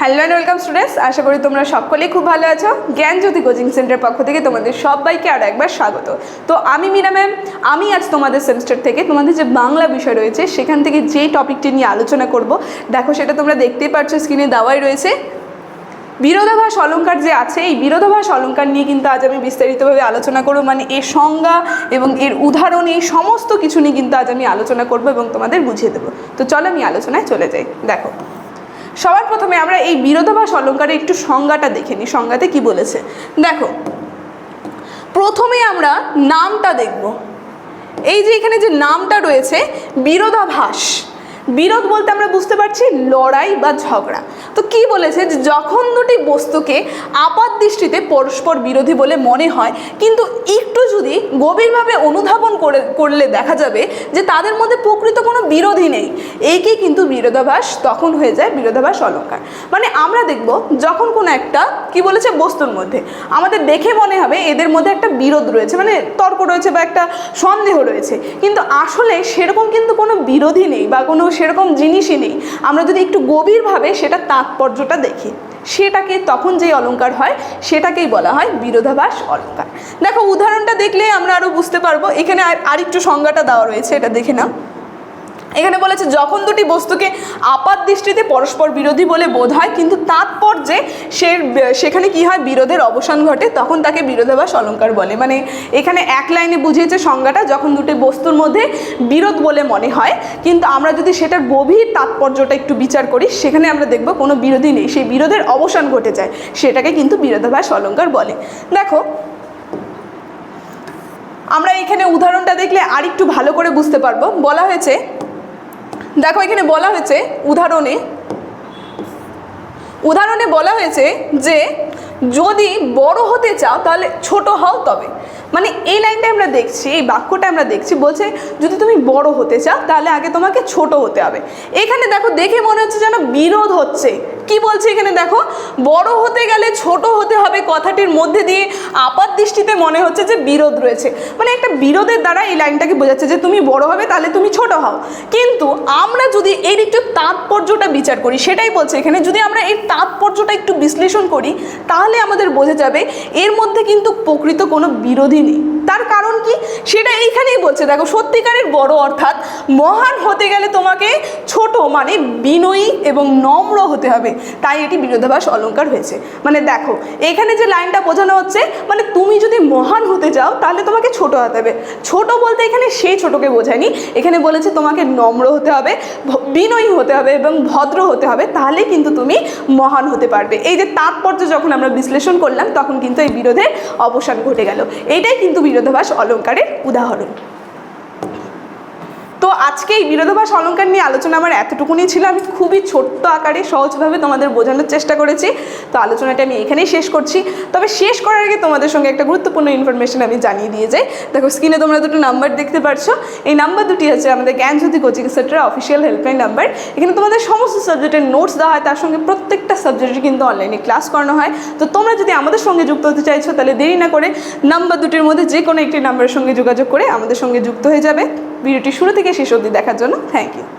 Hello and welcome students আশা করি তোমরা সকলেই খুব ভালো আছো। জ্ঞানজ্যোতি কোচিং সেন্টারের পক্ষ থেকে তোমাদের সবাইকে আরও একবার স্বাগত। তো আমি মীরা ম্যাম, আমি আজ তোমাদের সেমিস্টার থেকে তোমাদের যে বাংলা বিষয় রয়েছে, সেখান থেকে যে টপিকটি নিয়ে আলোচনা করব, দেখো সেটা তোমরা দেখতেই পাচ্ছ স্ক্রিনে দেওয়াই রয়েছে। বিরোধাভাস অলঙ্কার যে আছে, এই বিরোধাভাস অলঙ্কার নিয়ে কিন্তু আজ আমি বিস্তারিতভাবে আলোচনা করব মানে এর সংজ্ঞা এবং এর উদাহরণ, এই সমস্ত কিছু নিয়ে কিন্তু আজ আমি আলোচনা করব এবং তোমাদের বুঝিয়ে দেবো। তো চলো আমি আলোচনায় চলে যাই। দেখো সবার প্রথমে আমরা এই বিরোধাভাস অলঙ্কারের একটু সংজ্ঞাটা দেখে নিই। সংজ্ঞাতে কি বলেছে? দেখো, প্রথমে আমরা নামটা দেখব। এই যে এখানে যে নামটা রয়েছে বিরোধাভাস বিরোধ বলতে আমরা বুঝতে পারছি লড়াই বা ঝগড়া। তো কি বলেছে যে যখন দুটি বস্তুকে আপাত দৃষ্টিতে পরস্পর বিরোধী বলে মনে হয়, কিন্তু একটু যদি গভীরভাবে অনুধাবন করে, করলে দেখা যাবে যে তাদের মধ্যে প্রকৃত কোনো বিরোধী নেই। একেই কিন্তু বিরোধাভাস, তখন হয়ে যায় বিরোধাভাস অলঙ্কার। মানে আমরা দেখব যখন কোনো একটা, কি বলেছে, বস্তুর মধ্যে। আমাদের দেখে মনে হবে এদের মধ্যে একটা বিরোধ রয়েছে মানে তর্ক রয়েছে বা একটা সন্দেহ রয়েছে। কিন্তু আসলে সেরকম কিন্তু কোনো বিরোধী নেই বা কোনো সেরকম জিনিসই নেই। আমরা যদি একটু গভীরভাবে সেটা তাৎপর্যটা দেখি, সেটাকে তখন যেই অলঙ্কার হয়, সেটাকেই বলা হয় বিরোধাভাস অলঙ্কার। দেখো, উদাহরণটা দেখলে আমরা আরও বুঝতে পারব। এখানে আর আরেকটু সংজ্ঞাটা দেওয়া রয়েছে, এটা দেখে নাও। এখানে বলেছে, যখন দুটি বস্তুকে আপাত দৃষ্টিতে পরস্পর বিরোধী বলে বোধ হয়, কিন্তু তাৎপর্যে সে, সেখানে কি হয়? বিরোধের অবসান ঘটে, তখন তাকে বিরোধাভাস অলঙ্কার বলে। মানে এখানে এক লাইনে বুঝিয়েছে সংজ্ঞাটা, যখন দুটি বস্তুর মধ্যে বিরোধ বলে মনে হয়, কিন্তু আমরা যদি সেটার গভীর তাৎপর্যটা একটু বিচার করি, সেখানে আমরা দেখব কোনো বিরোধী নেই। সেই বিরোধের অবসান ঘটে যায়, সেটাকে কিন্তু বিরোধাভাস অলঙ্কার বলে। দেখো, আমরা এখানে উদাহরণটা দেখলে আরেকটু ভালো করে বুঝতে পারব। বলা হয়েছে দেখো এখানে বলা হয়েছে উদাহরণে উদাহরণে বলা হয়েছে যে, যদি বড় হতে চাও তাহলে ছোট হও তবে। মানে এই লাইনটা আমরা দেখছি, এই বাক্যটা আমরা দেখছি, বলছে যদি তুমি বড় হতে চাও তাহলে আগে তোমাকে ছোট হতে হবে। এখানে দেখো, দেখে মনে হচ্ছে যেন বিরোধ হচ্ছে। কি বলছে এখানে দেখো? বড় হতে গেলে ছোট হতে হবে কথাটির মধ্যে দিয়ে আপাত দৃষ্টিতে মনে হচ্ছে যে বিরোধ রয়েছে। মানে একটা বিরোধের দ্বারা এই লাইনটাকে বোঝাচ্ছে যে তুমি বড় হবে তাহলে তুমি ছোট হও। কিন্তু আমরা যদি এর একটু তাৎপর্যটা বিচার করি, সেটাই বলছে এখানে, যদি আমরা এর তাৎপর্যটা একটু বিশ্লেষণ করি, তাহলে আমাদের বোঝা যাবে এর মধ্যে কিন্তু প্রকৃত কোনো বিরোধী নেই। তার কারণ কি? সেটা এইখানেই বলছে। দেখো, সত্যিকারের বড় অর্থাৎ মহান হতে গেলে তোমাকে ছোট মানে বিনয়ী এবং নম্র হতে হবে। তাই এটি বিরোধাভাস অলঙ্কার হয়েছে। মানে দেখো, এখানে যে লাইনটা বোঝানো হচ্ছে মানে তুমি যদি মহান হতে যাও, তাহলে তোমাকে ছোট হতে হবে। ছোট বলতে এখানে সেই ছোটকে বোঝায়নি। এখানে বলেছে তোমাকে নম্র হতে হবে বিনয়ী হতে হবে এবং ভদ্র হতে হবে। তাহলেই কিন্তু তুমি মহান হতে পারবে। এই যে তাৎপর্য যখন আমরা বিশ্লেষণ করলাম, তখন কিন্তু এই বিরোধের অবসান ঘটে গেল। এটাই কিন্তু বিরোধাভাস অলঙ্কারের উদাহরণ। আজকে এই বিরোধাভাস অলঙ্কার নিয়ে আলোচনা আমার এতটুকুনি ছিল। আমি খুবই ছোট্ট আকারে সহজভাবে তোমাদের বোঝানোর চেষ্টা করেছি। তো আলোচনাটা আমি এখানেই শেষ করছি। তবে শেষ করার আগে তোমাদের সঙ্গে একটা গুরুত্বপূর্ণ ইনফরমেশন আমি জানিয়ে দিয়ে যাই। দেখো স্ক্রিনে তোমরা দুটো নাম্বার দেখতে পারছ। এই নাম্বার দুটি হচ্ছে আমাদের জ্ঞানজ্যোতি কোচিং সেন্টারের অফিসিয়াল হেল্পলাইন নাম্বার এখানে তোমাদের সমস্ত সাবজেক্টের নোটস দেওয়া হয়। তার সঙ্গে প্রত্যেকটা সাবজেক্টের কিন্তু অনলাইনে ক্লাস করানো হয়। তো তোমরা যদি আমাদের সঙ্গে যুক্ত হতে চাইছো, তাহলে দেরি না করে নাম্বার দুটির মধ্যে যে কোনো একটি নাম্বারের সঙ্গে যোগাযোগ করে আমাদের সঙ্গে যুক্ত হয়ে যাবে। ভিডিওটি শুরু থেকে শেষ দেখার জন্য থ্যাংক ইউ